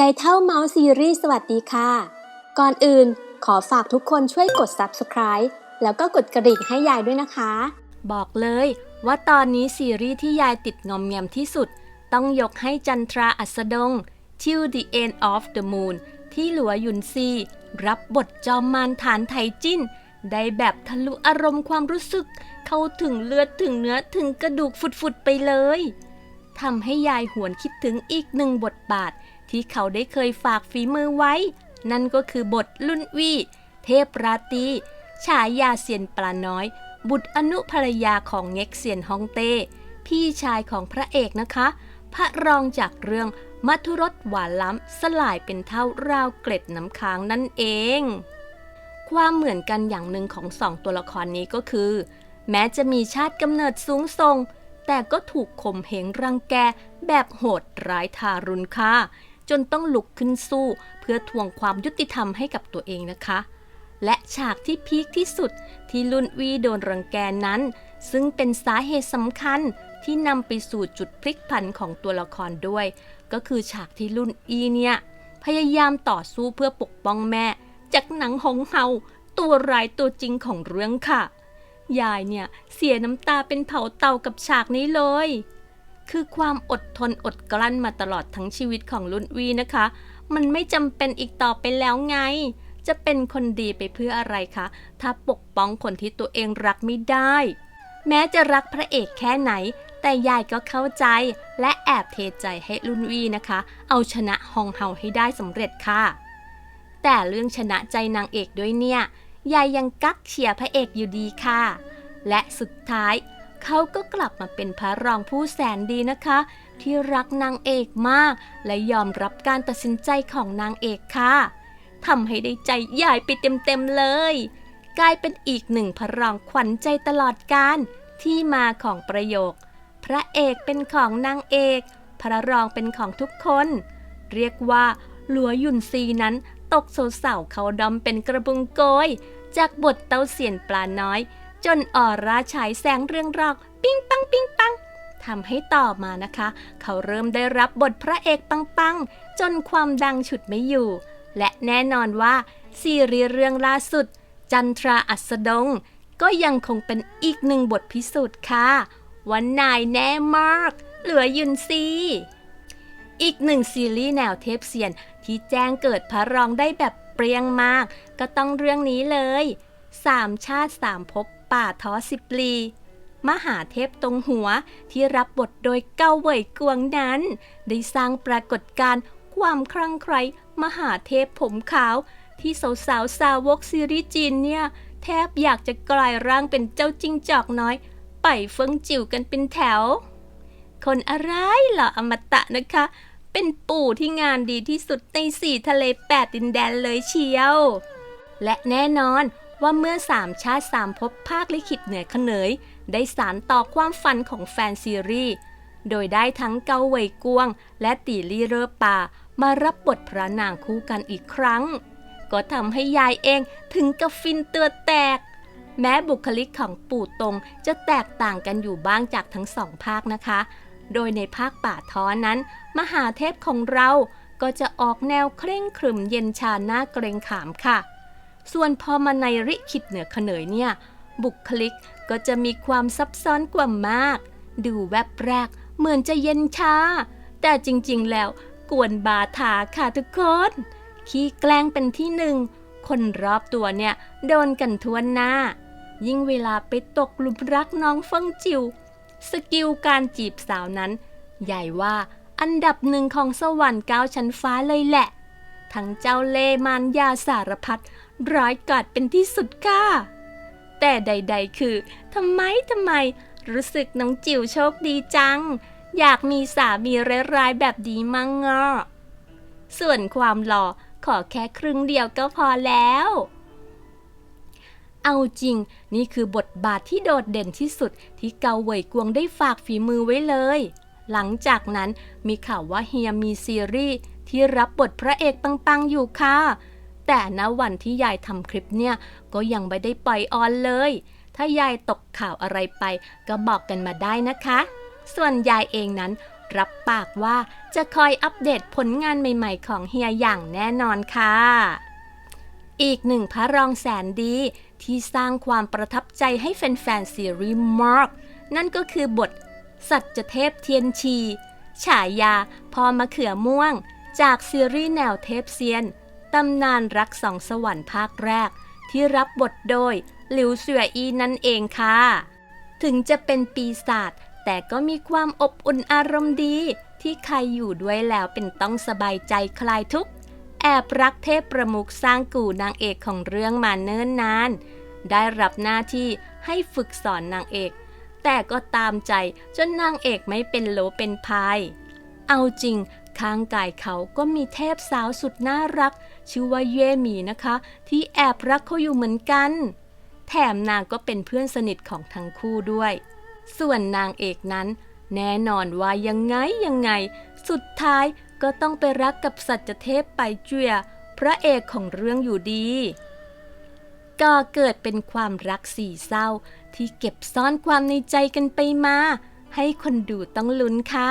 ยายเท่าเมาส์ซีรีส์สวัสดีค่ะ ก่อนอื่นขอฝากทุกคนช่วยกด subscribe แล้วก็กดกระดิ่งให้ยายด้วยนะคะ บอกเลยว่าตอนนี้ซีรีส์ที่ยายติดงอมแงมที่สุด ต้องยกให้จันทราอัสดง Till the End of the Moon ที่หลัวหยุนซี รับบทจอมมารฐานไทจิ้น ได้แบบทะลุอารมณ์ความรู้สึก เข้าถึงเลือดถึงเนื้อถึงกระดูกฟุดๆไปเลยทำให้ยายหวนคิดถึงอีกหนึ่งบทบาท ที่เขาได้เคยฝากฝีมือไว้ นั่นก็คือบทลุ่นวีเทพราตีฉายาเซียนปลาน้อย บุตรอนุภรรยาของเง็กเซียนฮองเต้ พี่ชายของพระเอกนะคะ พระรองจากเรื่องมัทุรสหวานล้ำสลายเป็นเท่าราวเกล็ดน้ำค้างนั่นเอง ความเหมือนกันอย่างหนึ่งของสองตัวละครนี้ก็คือ แม้จะมีชาติกำเนิดสูงส่ง แต่ก็ถูกข่มเหงรังแกแบบโหดร้ายทารุณค่ะ จนต้องลุกขึ้นสู้ เพื่อทวงความยุติธรรมให้กับตัวเองนะคะ และฉากที่พีคที่สุดที่ลุนวีโดนรังแกนั้น ซึ่งเป็นสาเหตุสำคัญที่นำไปสู่จุดพลิกผันของตัวละครด้วย ก็คือฉากที่ลุนอีเนี่ยพยายามต่อสู้เพื่อปกป้องแม่ จากหนังหงเฮาตัวร้ายตัวจริงของเรื่องค่ะ ยายเนี่ยเสียน้ำตาเป็นเผาเตากับฉากนี้เลย คือความอดทนอดกลั้นมาตลอดทั้งชีวิตของลุนวีนะคะ มันไม่จำเป็นอีกต่อไปแล้วไง จะเป็นคนดีไปเพื่ออะไรคะ ถ้าปกป้องคนที่ตัวเองรักไม่ได้ แม้จะรักพระเอกแค่ไหน แต่ยายก็เข้าใจ และแอบเทใจให้ลุนวีนะคะ เอาชนะฮองเฮาให้ได้สำเร็จค่ะ แต่เรื่องชนะใจนางเอกด้วยเนี่ย ยายยังกักเชียร์พระเอกอยู่ดีค่ะ และสุดท้าย เขาก็กลับมาเป็นพระรองผู้แสนดีนะคะ ที่รักนางเอกมาก และยอมรับการตัดสินใจของนางเอกค่ะทำให้ได้ใจยายไปเต็มๆเลย กลายเป็นอีกหนึ่งพระรองขวัญใจตลอดการที่มาของประโยค พระเอกเป็นของนางเอก พระรองเป็นของทุกคน เรียกว่าหลัวยุนซีนั้นตกโซเสาเขาดอมเป็นกระบุงโกย จากบทเต้าเสียนปลาน้อย จนออราฉายแสงเรืองรอก ปิ้งปังปิ้งปังทำให้ต่อมานะคะ เขาเริ่มได้รับบทพระเอกปังปังจนความดังฉุดไม่อยู่ และแน่นอนว่าซีรีส์เรื่องล่าสุด จันทราอัสดง ก็ยังคงเป็นอีกหนึ่งบทพิสูจน์ค่ะวันนายแน่มากเหลือยุนซีอีกหนึ่งซีรีส์แนวเทพเซียน ที่แจ้งเกิดพระรองได้แบบเปรียงมาก ก็ต้องเรื่องนี้เลย สามชาติสามภพ ป่าท้อสิบลี มหาเทพตรงหัวที่รับบทโดยเก้าเหวยกวงนั้น ได้สร้างปรากฏการณ์ความคลั่งไคล้มหาเทพผมขาว ที่สาวสาวสาวกซีรีส์จีนเนี่ย แทบอยากจะกลายร่างเป็นเจ้าจิ้งจอกน้อย ไปเฟิงจิ๋วกันเป็นแถว คนอะไรเหรออมตะนะคะ เป็นปู่ที่งานดีที่สุดในสี่ทะเลแปดดินแดนเลยเชียว และแน่นอน ว่าเมื่อสามชาติสามภพภาคลิขิตเหนือเขนย ได้สารต่อความฝันของแฟนซีรีส์โดยได้ทั้งเกาเวยกวง และตีลี่เรอป่ามารับบทพระนางคู่กันอีกครั้ง ก็ทำให้ยายเองถึงกับฟินเตือแตก แม้บุคลิกของปู่ตงจะแตกต่างกันอยู่บ้างจากทั้งสองภาคนะคะ โดยในภาคป่าท้อนั้น มหาเทพของเราก็จะออกแนวเคร่งครึมเย็นชาหน้าเกรงขามค่ะ ส่วนพอมาในริคิดเหนือเขนยเนี่ย บุคลิกก็จะมีความซับซ้อนกว่ามาก ดูแวบแรกเหมือนจะเย็นชาแต่จริงๆแล้วกวนบาถาค่ะทุกคน ขี้แกล้งเป็นที่หนึ่ง คนรอบตัวเนี่ยโดนกันทวนหน้า ยิ่งเวลาไปตกหลุมรักน้องเฟิงจิว สกิลการจีบสาวนั้น ใหญ่ว่าอันดับหนึ่งของสวรรค์ก้าชั้นฟ้าเลยแหละ ทั้งเจ้าเลมานยาสารพัด ร้ายกาจเป็นที่สุดค่ะ แต่ใด ๆ คือทำไมทำไม รู้สึกน้องจิ๋วโชคดีจัง อยากมีสามีร้ายๆแบบดีมั่งงอส่วนความหล่อขอแค่ครึ่งเดียวก็พอแล้ว เอาจริง นี่คือบทบาทที่โดดเด่นที่สุดที่เกาเหวยกวงได้ฝากฝีมือไว้เลย หลังจากนั้นมีข่าวว่าเฮียมีซีรีส์ที่รับบทพระเอกปังๆอยู่ค่ะ แต่ณวันที่ยายทำคลิปเนี่ย ก็ยังไม่ได้ปล่อยออนเลย ถ้ายายตกข่าวอะไรไป ก็บอกกันมาได้นะคะ ส่วนยายเองนั้น รับปากว่าจะคอยอัปเดตผลงานใหม่ๆ ของเฮียอย่างแน่นอนค่ะ อีกหนึ่งพระรองแสนดีที่สร้างความประทับใจให้แฟนๆซีรีส์มากนั่นก็คือบท สัจเทพเทียนชี ฉายาพอมะเขือม่วง จากซีรีส์แนวเทพเซียน ตำนานรักสองสวรรค์ภาคแรก ที่รับบทโดย หลิวเสวยอีนั่นเองค่ะ ถึงจะเป็นปีศาจแต่ก็มีความอบอุ่นอารมณ์ดี ที่ใครอยู่ด้วยแล้วเป็นต้องสบายใจคลายทุกข์แอบรักเทพประมุขสร้างกู่นางเอกของเรื่องมาเนิ่นนาน ได้รับหน้าที่ให้ฝึกสอนนางเอก แต่ก็ตามใจจนนางเอกไม่เป็นโลเป็นพาย เอาจริง ข้างกายเขาก็มีเทพสาวสุดน่ารัก ชื่อว่าเย่หมีนะคะ ที่แอบรักเขาอยู่เหมือนกัน แถมนางก็เป็นเพื่อนสนิทของทั้งคู่ด้วย ส่วนนางเอกนั้น แน่นอนว่ายังไงยังไง สุดท้ายก็ต้องไปรักกับสัจเทพไปเจียพระเอกของเรื่องอยู่ดีก็เกิดเป็นความรักสี่เศร้า ที่เก็บซ่อนความในใจกันไปมา ให้คนดูต้องลุ้นค่ะ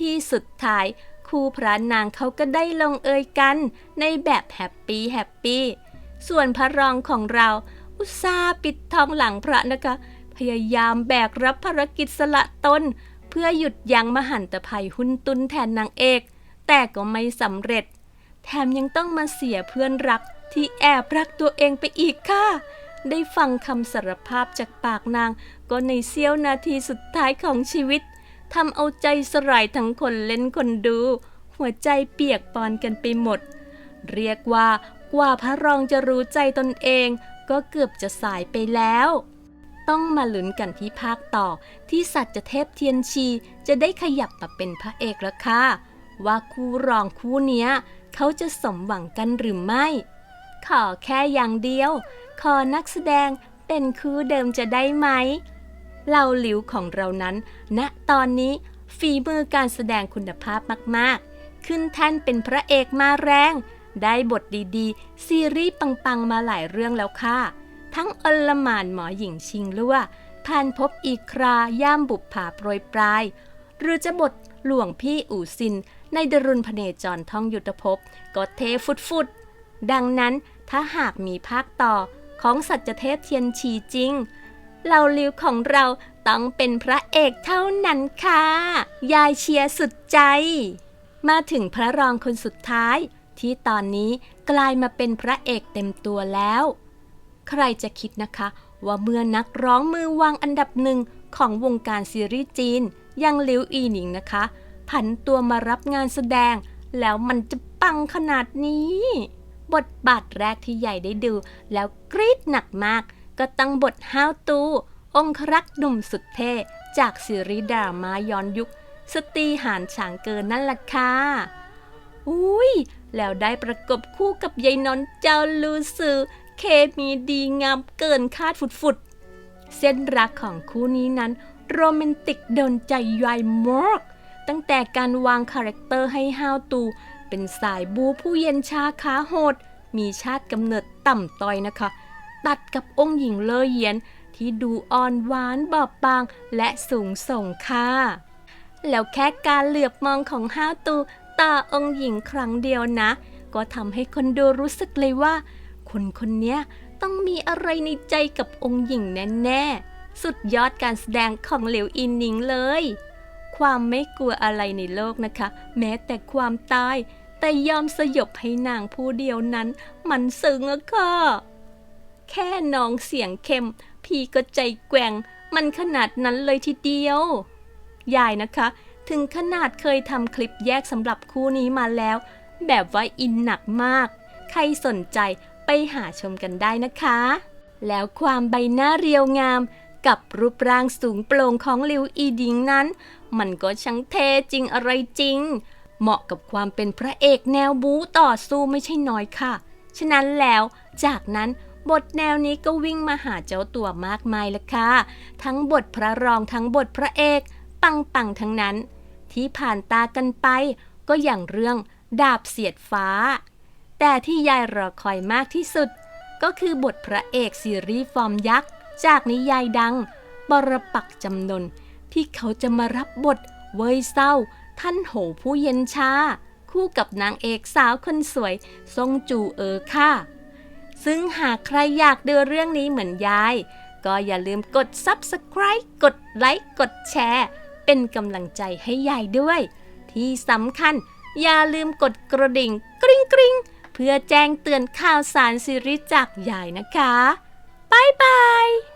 ที่สุดท้าย คู่พระนางเขาก็ได้ลงเอยกัน ในแบบแฮปปี้แฮปปี้ส่วนพระรองของเราอุตส่าห์ปิดทองหลังพระนะคะ พยายามแบกรับภารกิจสละตน เพื่อหยุดยั้งมหันตภัยหุ้นตุนแทนนางเอก แต่ก็ไม่สำเร็จ แถมยังต้องมาเสียเพื่อนรักที่แอบรักตัวเองไปอีกค่ะ ได้ฟังคำสารภาพจากปากนาง ก็ในเสี้ยวนาทีสุดท้ายของชีวิต ทำเอาใจสลายทั้งคนเล่นคนดู หัวใจเปียกปอนกันไปหมด เรียกว่ากว่าพระรองจะรู้ใจตนเอง ก็เกือบจะสายไปแล้ว ต้องมาลุ้นกันที่ภาคต่อ ที่สัตว์จะเทพเทียนชีจะได้ขยับมาเป็นพระเอกแล้วค่ะ ว่าคู่รองคู่เนี้ย เขาจะสมหวังกันหรือไม่ ขอแค่อย่างเดียว ขอนักแสดงเป็นคู่เดิมจะได้ไหม เหล่าหลิวของเรานั้น ณตอนนี้ฝีมือการแสดงคุณภาพมากๆ ขึ้นแท่นเป็นพระเอกมาแรง ได้บทดีๆ ซีรีส์ปัง ๆ มาหลายเรื่องแล้วค่ะ ทั้งอลหมานหมอหญิงชิงลั่วผ่านพบอีครา ย่ามบุบผาโปรยปลาย หรือจะบทหลวงพี่อู่ซิน ในดรุณพเนจรท่องยุทธภพก็เทฟุดฟุดๆดังนั้นถ้าหากมีภาคต่อของสัจเทพเทียนชีจริง เหล่าลิวของเราต้องเป็นพระเอกเท่านั้นค่ะ ยายเชียร์สุดใจ มาถึงพระรองคนสุดท้าย ที่ตอนนี้กลายมาเป็นพระเอกเต็มตัวแล้ว ใครจะคิดนะคะ ว่าเมื่อนักร้องมือวางอันดับหนึ่งของวงการซีรีส์จีนยังลิวอีหนิงนะคะ ผันตัวมารับงานแสดง แล้วมันจะปังขนาดนี้ บทบาทแรกที่ใหญ่ได้ดู แล้วกรี๊ดหนักมาก ก็ตั้งบทห้าวตู องครักษ์หนุ่มสุดเท่ จากซีรีส์ดราม่าย้อนยุค สตรีหานฉางเกินนั่นแหละค่ะ อุ้ย แล้วได้ประกบคู่กับยายนอนเจ้าลูซือ เคมีดีงามเกินคาดฟุดๆ เส้นรักของคู่นี้นั้น โรแมนติกโดนใจยายมากตั้งแต่การวางคาแรคเตอร์ให้ห้าวตู เป็นสายบูผู้เย็นชาขาโหด มีชาติกำเนิดต่ำต้อยนะคะ ตัดกับองค์หญิงเลอเยียน ที่ดูอ่อนหวานบอบบางและสูงส่งค่ะ แล้วแค่การเหลือบมองของห้าวตูต่อองค์หญิงครั้งเดียวนะ ก็ทำให้คนดูรู้สึกเลยว่า คนคนนี้ต้องมีอะไรในใจกับองค์หญิงแน่ๆ สุดยอดการแสดงของเหลวอินหนิงเลย ความไม่กลัวอะไรในโลกนะคะ แม้แต่ความตาย แต่ยอมสยบให้นางผู้เดียวนั้น มันซึ้งอะค่ะ แค่น้องเสียงเข้มพี่ก็ใจแกว่ง มันขนาดนั้นเลยทีเดียว ยายนะคะ ถึงขนาดเคยทำคลิปแยกสำหรับคู่นี้มาแล้ว แบบว่าอินหนักมาก ใครสนใจไปหาชมกันได้นะคะ แล้วความใบหน้าเรียวงามกับรูปร่างสูงโปร่งของลิวอีดิงนั้น มันก็ช่างเทจริงอะไรจริง เหมาะกับความเป็นพระเอกแนวบู๊ต่อสู้ไม่ใช่น้อยค่ะ ฉะนั้นแล้วจากนั้น บทแนวนี้ก็วิ่งมาหาเจ้าตัวมากมายละค่ะ ทั้งบทพระรองทั้งบทพระเอก ปังปังๆทั้งนั้น ที่ผ่านตากันไป ก็อย่างเรื่องดาบเสียดฟ้า แต่ที่ยายรอคอยมากที่สุด ก็คือบทพระเอกซีรีส์ฟอร์มยักษ์ จากนิยายดัง บรปักจำนน ที่เขาจะมารับบทเวยเศร้า ท่านโหผู้เย็นชา คู่กับนางเอกสาวคนสวยซงจูเออค่ะ ซึ่งหากใครอยากดูเรื่องนี้เหมือนยาย ก็อย่าลืมกด Subscribe กดไลค์กดแชร์ เป็นกำลังใจให้ยายด้วย ที่สำคัญอย่าลืมกดกระดิ่งกริ๊งกริ๊งเพื่อแจ้งเตือนข่าวสารซีรีส์จากยายนะคะบ๊ายบาย